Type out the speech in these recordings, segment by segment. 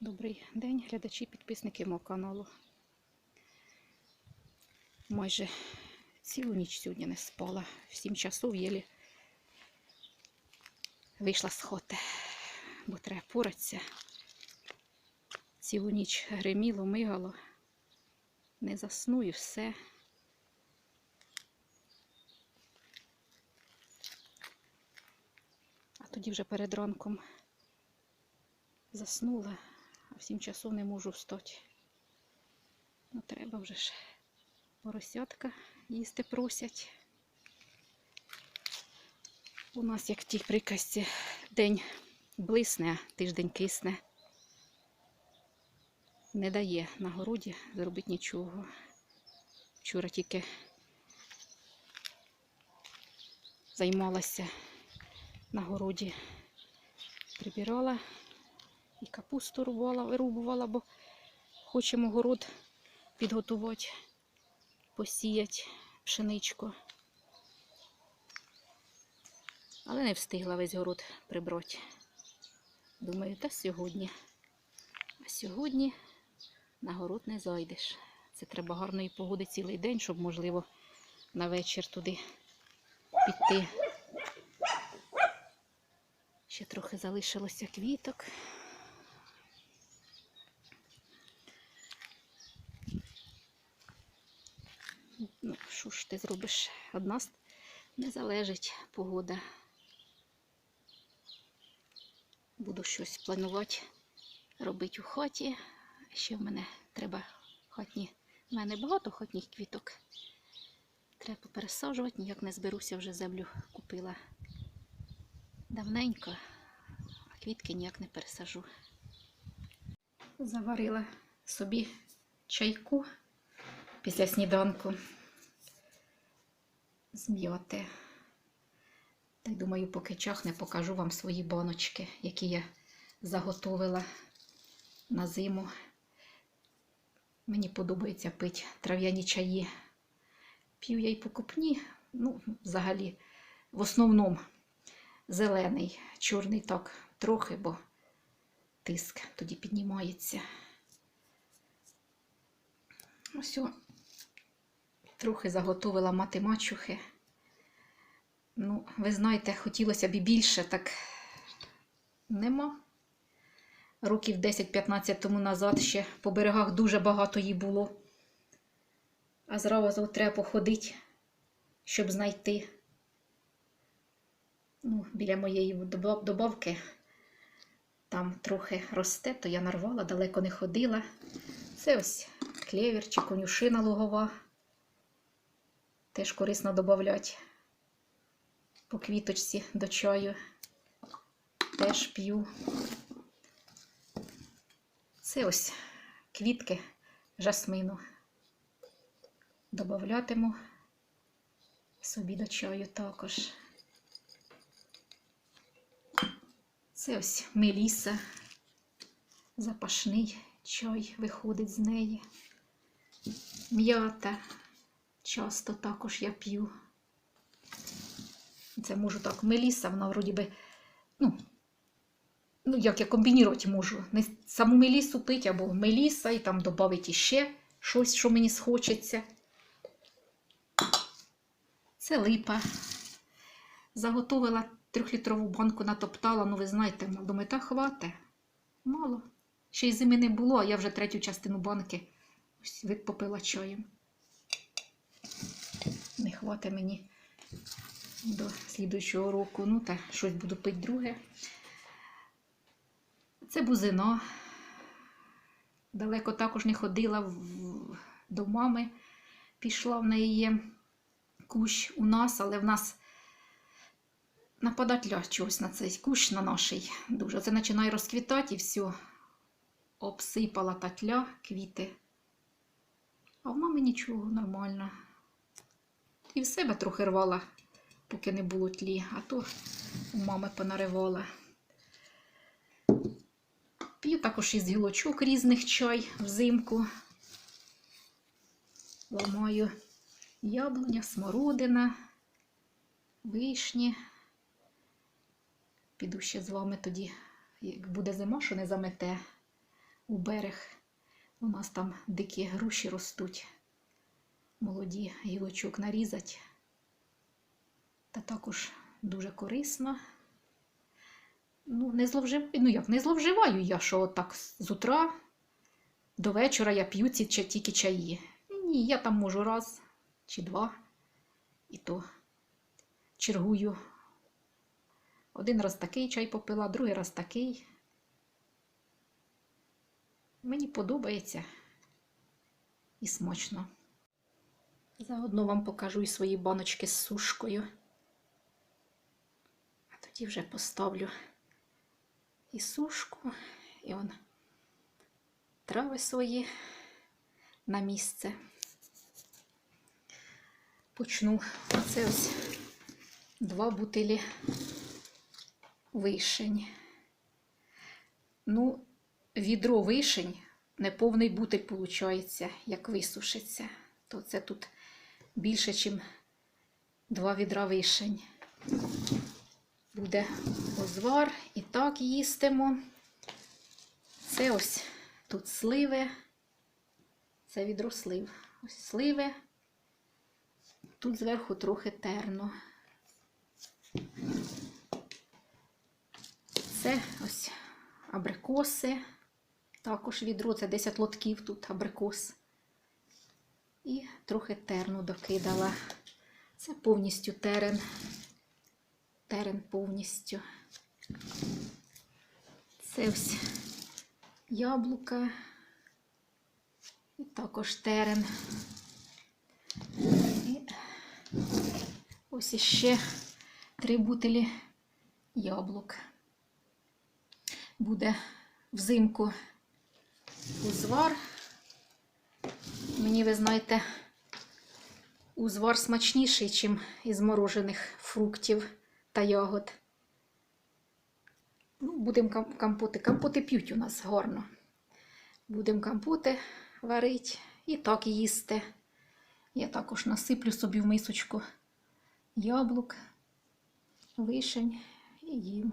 Добрий день, глядачі, підписники мого каналу. Майже цілу ніч сьогодні не спала. В 7 часов єлі вийшла з хоти, бо треба поратися. Цілу ніч гриміло, мигало. Не засну і все. А тоді вже перед ранком заснула, в сім часов не можу встати. Ну, треба вже ж поросятка їсти просять. У нас, як в тій приказці, день блисне, а тиждень кисне. Не дає на городі зробити нічого. Вчора тільки займалася на городі, прибирала і капусту рубала, вирубувала, бо хочемо город підготувати, посіяти пшеничку. Але не встигла весь город прибрати. Думаю, та сьогодні. А сьогодні на город не зайдеш. Це треба гарної погоди цілий день, щоб, можливо, на вечір туди піти. Ще трохи залишилося квіток. Ну, що ж ти зробиш? Од нас не залежить погода. Буду щось планувати робити у хаті. Ще в мене треба хатні. У мене багато хатніх квіток. Треба пересаджувати, ніяк не зберуся, вже землю купила давненько, а квітки ніяк не пересажу. Заварила собі чайку після сніданку з м'яти. Та й думаю, поки чахне, покажу вам свої баночки, які я заготовила на зиму. Мені подобається пити трав'яні чаї. П'ю я й покупні, ну, взагалі, в основному зелений, чорний так трохи, бо тиск тоді піднімається. Ось трохи заготовила мати мачухи. Ну, ви знаєте, хотілося б і більше, так нема. Років 10-15 тому назад ще по берегах дуже багато її було. А зразу треба походити, щоб знайти. Ну, біля моєї доба- добавки там трохи росте, то я нарвала, далеко не ходила. Це ось клевер чи конюшина лугова. Теж корисно додати по квіточці до чаю. Теж п'ю. Це ось квітки жасмину. Добавлятиму собі до чаю також. Це ось меліса, запашний чай виходить з неї. М'ята часто також я п'ю. Це можу так, меліса, вона вроді би, ну, ну як я комбінувати можу. Не саму мелісу пити, або меліса, і там додати іще щось, що мені схочеться. Це липа. Заготовила трьохлітрову банку натоптала, ну ви знаєте, думаю, та хвате. Мало. Ще й зими не було, а я вже третю частину банки ось попила чаєм. Хватить мені до слідуючого року. Ну, та щось буду пити друге. Це бузино. Далеко також не ходила в- до мами. Пішла в неї є кущ у нас, але в нас нападать чогось на цей кущ на наший дуже. Це починає розквітати і все. Обсипала та тля, квіти. А в мами нічого, нормально. І в себе трохи рвала, поки не було тлі, а то у мами понаривала. П'ю також із гілочок різних чай взимку. Ламаю яблуня, смородина, вишні. Піду ще з вами тоді, як буде зима, що не замете, у берег. У нас там дикі груші ростуть. Молоді гілочок нарізать. Та також дуже корисно. Ну, не зловжив... ну як, не зловживаю я, що отак з утра до вечора я п'ю ці тільки чаї. Ні, я там можу раз чи два. І то чергую. Один раз такий чай попила, другий раз такий. Мені подобається і смачно. Заодно вам покажу і свої баночки з сушкою. А тоді вже поставлю і сушку, і он трави свої на місце. Почну. Оце ось два бутилі вишень. Ну, відро вишень, неповний бутиль виходить, як висушиться. То це тут більше, ніж два відра вишень. Буде озвар і так їстимо. Це ось тут сливи. Це відро слив. Ось сливи. Тут зверху трохи терно. Це ось абрикоси. Також відро, це 10 лотків тут абрикос. І трохи терну докидала. Це повністю терен. Терен повністю. Це ось яблука. І також терен. І ось іще три бутилі яблук. Буде взимку узвар. Мені, ви знаєте, узвар смачніший, ніж із морожених фруктів та ягод. Ну, будемо компоти. Компоти п'ють у нас гарно. Будемо компоти варити і так їсти. Я також насиплю собі в мисочку яблук, вишень і їм.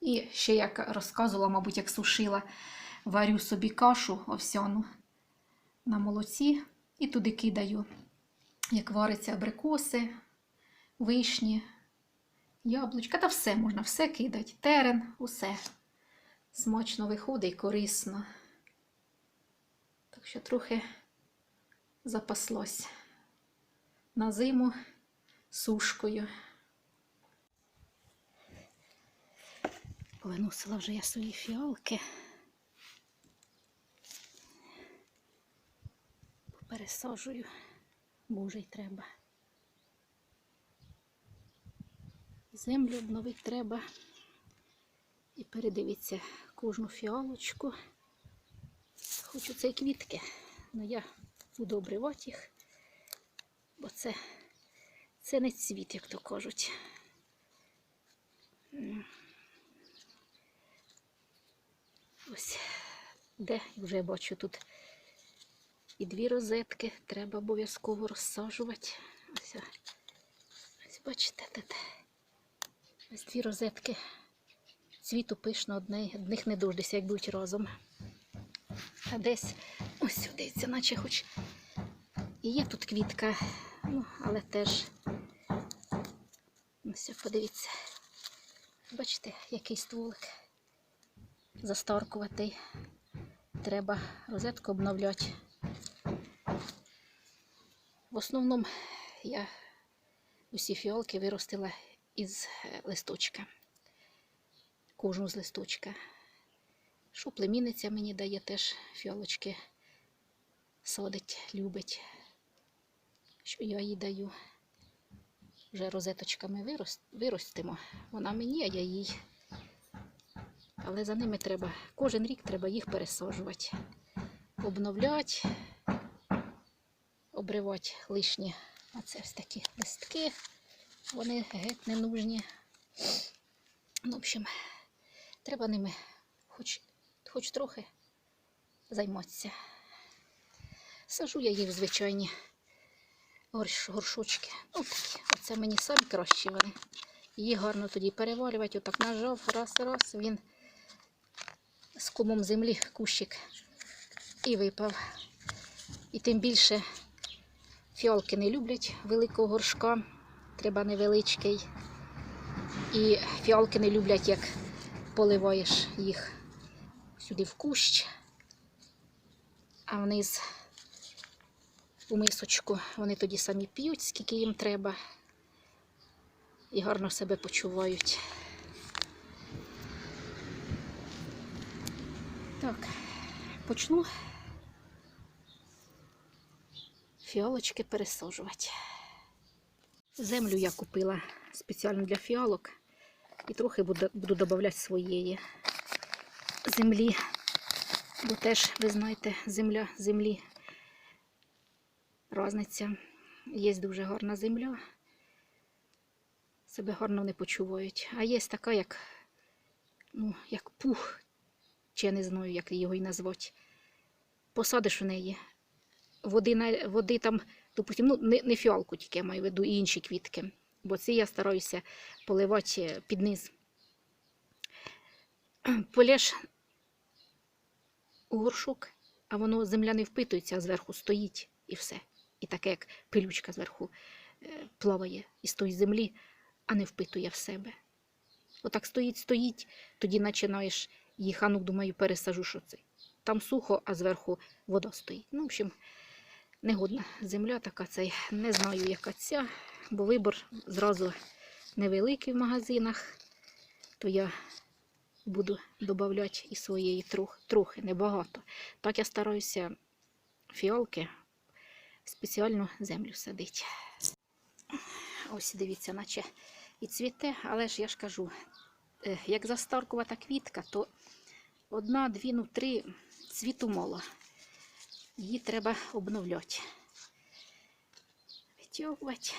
І ще, як розказувала, мабуть, як сушила, варю собі кашу овсяну на молоці і туди кидаю, як вариться абрикоси, вишні, яблучка. Та все можна, все кидати. Терен, усе. Смачно виходить і корисно. Так що трохи запаслось на зиму сушкою. Повиносила вже я свої фіалки. Пересаджую, бо й треба. Землю обновити треба. І передивіться кожну фіалочку. Хочу ці квітки, але я буду їх, бо це, це не цвіт, як то кажуть. Ось де вже бачу тут і дві розетки треба обов'язково розсаджувати. Ось, ось бачите, тут ось дві розетки. Цвіту пишно, одне, одних не дождешся, як будуть разом. А десь ось сюди, наче хоч і є тут квітка, ну, але теж ось подивіться. Бачите, який стволик застаркуватий. Треба розетку обновляти. В основному я усі фіалки виростила із е, листочка. Кожну з листочка. Що племінниця мені дає теж фіалочки садить, любить. Що я їй даю. Вже розеточками вирос- виростимо. Вона мені, а я їй. Але за ними треба, кожен рік треба їх пересаджувати, обновляти, обривати лишні. А це ось такі листки. Вони геть не нужні. Ну, в общем, треба ними хоч, хоч трохи займатися. Сажу я їх в звичайні горшочки. Ну, такі. Оце мені самі кращі вони. Її гарно тоді перевалювати, отак нажав, раз, раз, він з комом землі кущик і випав. І тим більше фіалки не люблять великого горшка, треба невеличкий. І фіалки не люблять, як поливаєш їх сюди в кущ, а вниз у мисочку. Вони тоді самі п'ють, скільки їм треба, і гарно себе почувають. Так, почну фіалочки пересаджувати. Землю я купила спеціально для фіалок і трохи буду, буду додавати своєї землі. Бо теж, ви знаєте, земля землі Разниця. Є дуже гарна земля. Себе гарно не почувають. А є така, як, ну, як пух, чи я не знаю, як його і назвати. Посадиш у неї. Води, води там, допустимо, ну, не, не фіалку тільки я маю в виду, і інші квітки. Бо ці я стараюся поливати під низ. Полєш у горшок, а воно земля не впитується, а зверху стоїть і все. І таке, як пилючка зверху е, плаває із тої землі, а не впитує в себе. Отак стоїть, стоїть, тоді починаєш їх, а ну, думаю, пересажу, що це. Там сухо, а зверху вода стоїть. Ну, в общем, негодна земля така цей. Не знаю, яка ця, бо вибор зразу невеликий в магазинах, то я буду додавати і своєї трохи, трохи, небагато. Так я стараюся фіалки спеціальну землю садити. Ось дивіться, наче і цвіте, але ж я ж кажу, е, як застаркувата квітка, то одна, дві, ну три цвіту мало. Її треба обновляти. Витягувати,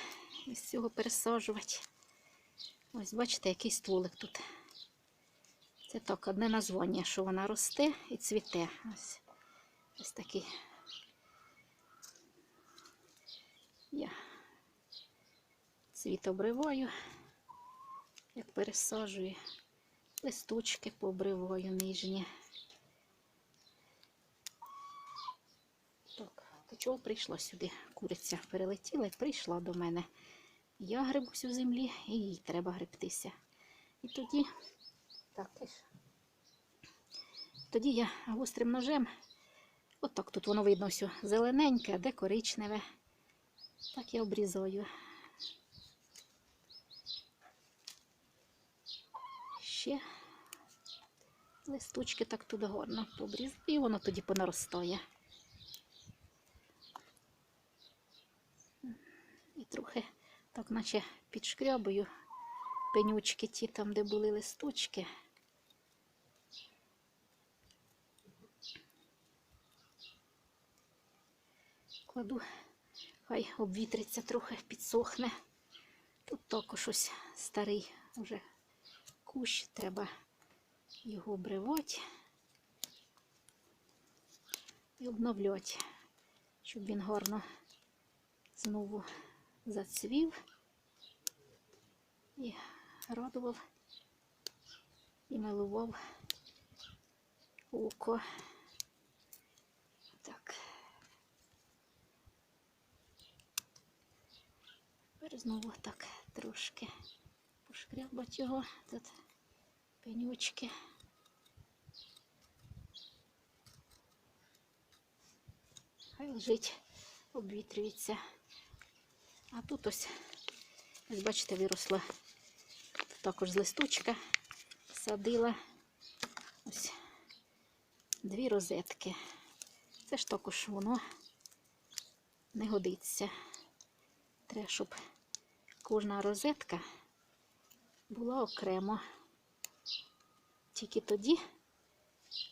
із цього пересаджувати. Ось бачите, який стволик тут. Це так, одне названня, що вона росте і цвіте. Ось, ось такий. Я цвіт обриваю, як пересаджую, листочки пообриваю нижні. Так, чого прийшла сюди? Куриця перелетіла і прийшла до мене. Я грибусь у землі і їй треба гребтися. І тоді, так, теж. Тоді я гострим ножем, отак тут воно видно все зелененьке, а де коричневе. Так я обрізаю. Ще листочки так туди гарно побрізаю, і воно тоді понаростає. І трохи так, наче підшкрябую пенючки ті там, де були листочки. Кладу Хай обвітриться трохи, підсохне. Тут також ось старий вже кущ, треба його обривати і обновляти, щоб він гарно знову зацвів і радував і милував око. Так. Тепер знову так трошки пошкрябать його. Тут пенючки. Хай лежить, обвітрюється. А тут ось, ось бачите, виросла також з листочка, садила ось дві розетки. Це ж також воно не годиться. Треба, щоб кожна розетка була окремо. Тільки тоді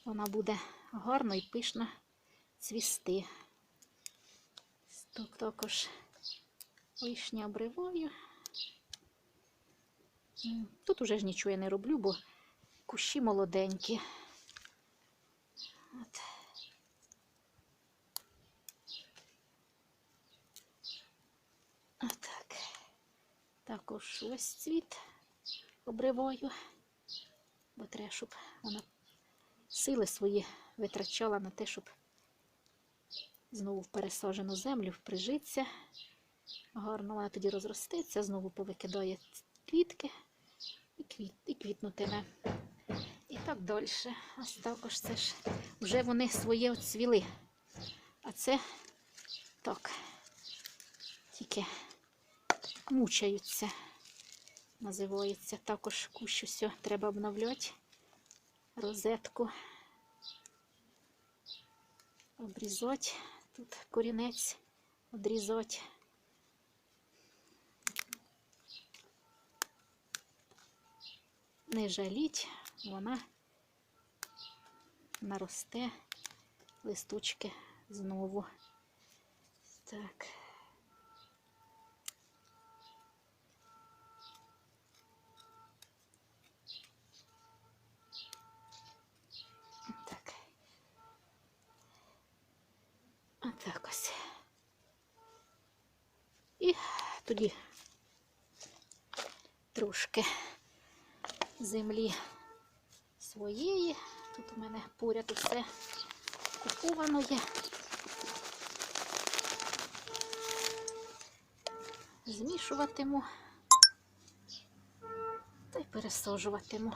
вона буде гарно і пишно цвісти. Так, також вишня обриваю. Тут уже ж нічого я не роблю, бо кущі молоденькі. От. Отак. Також ось цвіт обриваю, бо треба, щоб вона сили свої витрачала на те, щоб знову в пересаджену землю прижитися. Гарно вона тоді розростеться, знову повикидає квітки і, квіт, і квітнутиме. І так далі. Ось також це ж вже вони своє оцвіли. А це так, тільки мучаються. Називається також кущ усе треба обновляти. Розетку. Обрізати. Тут корінець одрізати. Не жаліть, вона наросте листочки знову. Так. Так. Отак ось. І тоді трошки землі своєї. Тут у мене поряд усе куповано є. Змішуватиму та й пересаджуватиму.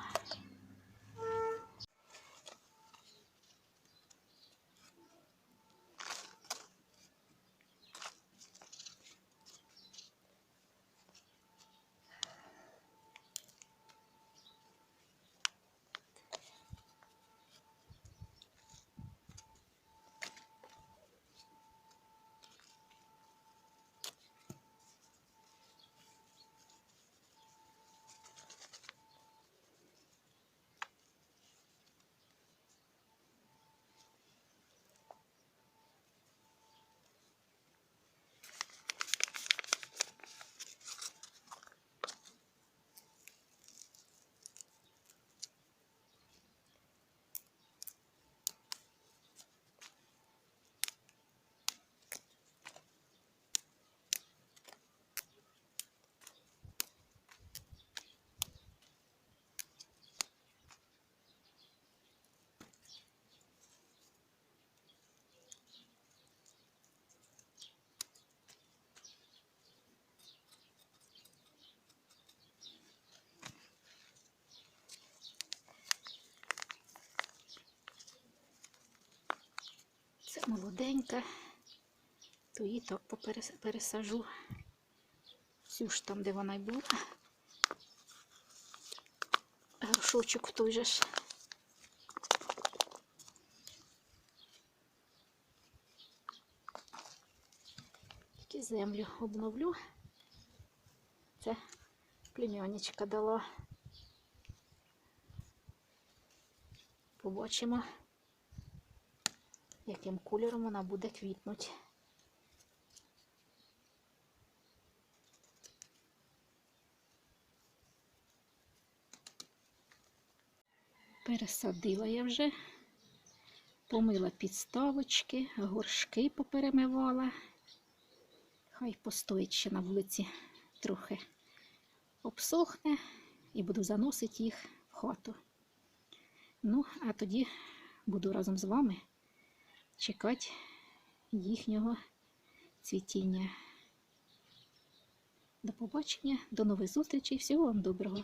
Це молоденька, то її так пересажу. Всю ж там, де вона й була. Горшочок той же ж. Тільки землю обновлю. Це племянничка дала. Побачимо яким кольором вона буде квітнути. Пересадила я вже, помила підставочки, горшки поперемивала. Хай постоїть ще на вулиці трохи обсохне і буду заносити їх в хату. Ну, а тоді буду разом з вами чекати їхнього цвітіння. До побачення, до нових зустрічей, всього вам доброго!